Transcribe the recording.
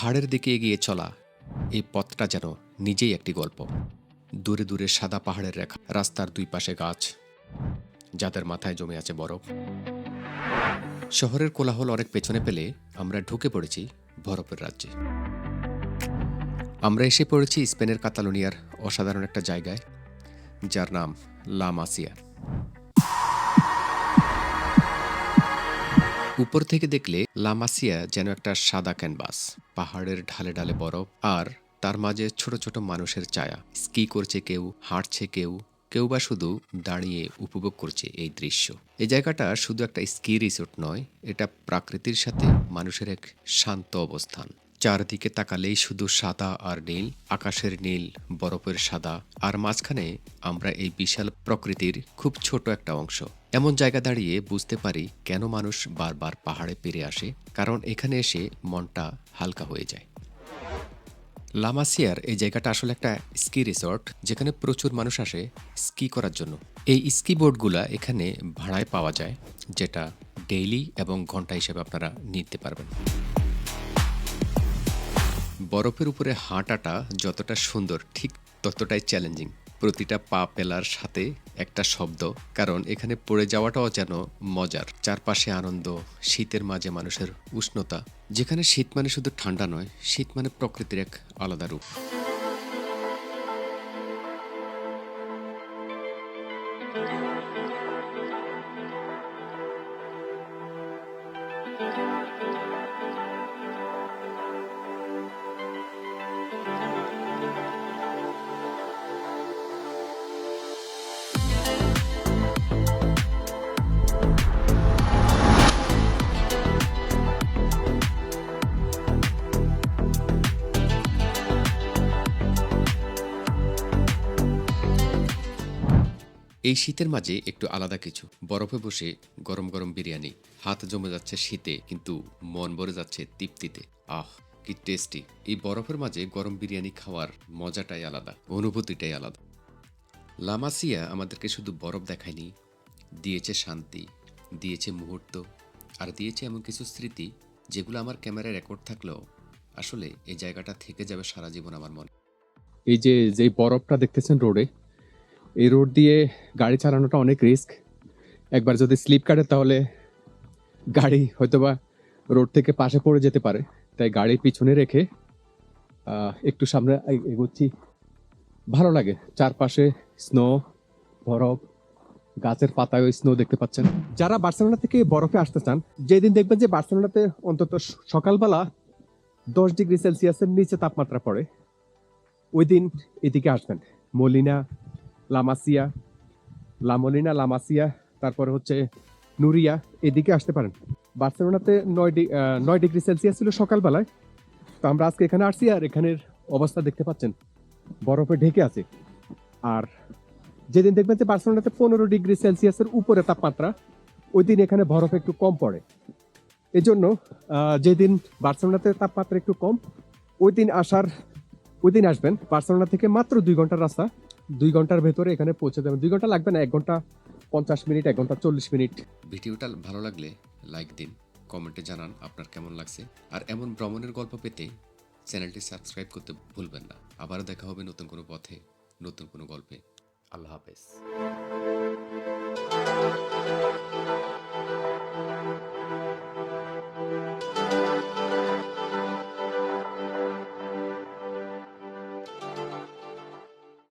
পাহাড়ের দিকে এগিয়ে চলা। এই পথটা যেন নিজেই একটি গল্প। দূরে দূরে সাদা পাহাড়ের রেখা, রাস্তার দুই পাশে গাছ। যাদের মাথায় জমে আছে বরফ। শহরের কোলাহল অনেক পেছনে পেলে আমরা ঢুকে পড়েছি বরফের রাজ্যে। আমরা এসে পড়েছি স্পেনের কাতালোনিয়ার অসাধারণ একটা জায়গায়, যার নাম লামাসিয়া উপর থেকে দেখলে লামাসিয়া যেন একটা সাদা ক্যানভাস, পাহাড়ের ঢালে ঢালে বরফ আর তার মাঝে ছোট ছোট মানুষের ছায়া। স্কি করছে কেউ, হাঁটছে কেউ কেউ বা শুধু দাঁড়িয়ে উপভোগ করছে এই দৃশ্য। এই জায়গাটা শুধু একটা স্কি রিসোর্ট নয়, এটা প্রকৃতির সাথে মানুষের এক শান্ত অবস্থান। চারদিকে তাকালেই শুধু সাদা আর নীল, আকাশের নীল, বরফের সাদা, আর মাঝখানে আমরা এই বিশাল প্রকৃতির খুব ছোট একটা অংশ। এমন জায়গা দাঁড়িয়ে বুঝতে পারি কেন মানুষ বারবার পাহাড়ে পেরে আসে, কারণ এখানে এসে মনটা হালকা হয়ে যায়। লামাসিয়ার এই জায়গাটা আসলে একটা স্কি রিসর্ট, যেখানে প্রচুর মানুষ আসে স্কি করার জন্য। এই স্কি বোর্ডগুলা এখানে ভাড়ায় পাওয়া যায়, যেটা ডেইলি এবং ঘণ্টা হিসেবে আপনারা নিতে পারবেন। বরফের উপরে হাঁটাটা যতটা সুন্দর, ঠিক ততটাই চ্যালেঞ্জিং প্রতিটা পা পেলার সাথে একটা শব্দ, কারণ এখানে পড়ে যাওয়াটাও যেন মজার। চারপাশে আনন্দ, শীতের মাঝে মানুষের উষ্ণতা, যেখানে শীত মানে শুধু ঠান্ডা নয়, শীত মানে প্রকৃতির এক আলাদা রূপ। এই শীতের মাঝে একটু আলাদা কিছু। বরফে বসে গরম গরম বিরিয়ানি। হাত জমে যাচ্ছে শীতে, কিন্তু মন ভরে যাচ্ছে তৃপ্তিতে। আহ, কি টেস্টি এই বরফের মাঝে গরম বিরিয়ানি খাওয়ার মজাটাই আলাদা, অনুভূতিটাই আলাদা। লামাসিয়া আমাদেরকে শুধু বরফ দেখায়নি, দিয়েছে শান্তি, দিয়েছে মুহূর্ত, আর দিয়েছে এমন কিছু স্মৃতি যেগুলো আমার ক্যামেরায় রেকর্ড থাকলেও আসলে এই জায়গাটা থেকে যাবে সারা জীবন আমার মনে। এই যে যে বরফটা দেখতেছেন রোডে এই রোড দিয়ে গাড়ি চালানোটা অনেক রিস্ক। একবার যদি স্লিপ কাটে তাহলে গাড়ি হয়তোবা রোড থেকে পাশে পড়ে যেতে পারে। তাই গাড়ি পিছনে রেখে একটু সামনে এগোচ্ছি। ভালো লাগে। চারপাশে স্নো, বরফ, গাছের পাতায় ওই স্নো দেখতে পাচ্ছেন। যারা বার্সেলোনা থেকে বরফে আসতে চান, যেদিন দেখবেন যে বার্সেলোনাতে অন্তত সকালবেলা দশ ডিগ্রি সেলসিয়াসের নিচে তাপমাত্রা পড়ে, ওই দিন এদিকে আসবেন। মলিনা লামাসিয়া লামলিনা লামাসিয়া তারপরে হচ্ছে নুরিয়া এদিকে আসতে পারেন। বার্সেলোনাতে নয় নয় ডিগ্রি সেলসিয়াস ছিল সকালবেলায়। তো আমরা আজকে এখানে আসছি আর এখানের অবস্থা দেখতে পাচ্ছেন। বরফে ঢেকে আছে। আর যেদিন দেখবেন যে বার্সেলোনাতে পনেরো ডিগ্রি সেলসিয়াসের উপরে তাপমাত্রা, ওই দিন এখানে বরফ একটু কম পড়ে। এজন্য জন্য যেদিন বার্সেলোনাতে তাপমাত্রা একটু কম, ওই দিন আসার ওই দিন আসবেন। বার্সেলোনা থেকে মাত্র দুই ঘণ্টার রাস্তা। দুই ঘণ্টার ভেতরে এখানে পৌঁছে যাবেন। দুই ঘণ্টা লাগবে না, এক ঘণ্টা পঞ্চাশ মিনিট, এক ঘণ্টা চল্লিশ মিনিট। ভিডিওটা ভালো লাগলে লাইক দিন কমেন্টে জানান আপনার কেমন লাগছে। আর এমন ভ্রমণের গল্প পেতে চ্যানেলটি সাবস্ক্রাইব করতে ভুলবেন না। আবারও দেখা হবে নতুন কোনো পথে, নতুন কোনো গল্পে। আল্লাহ হাফেজ।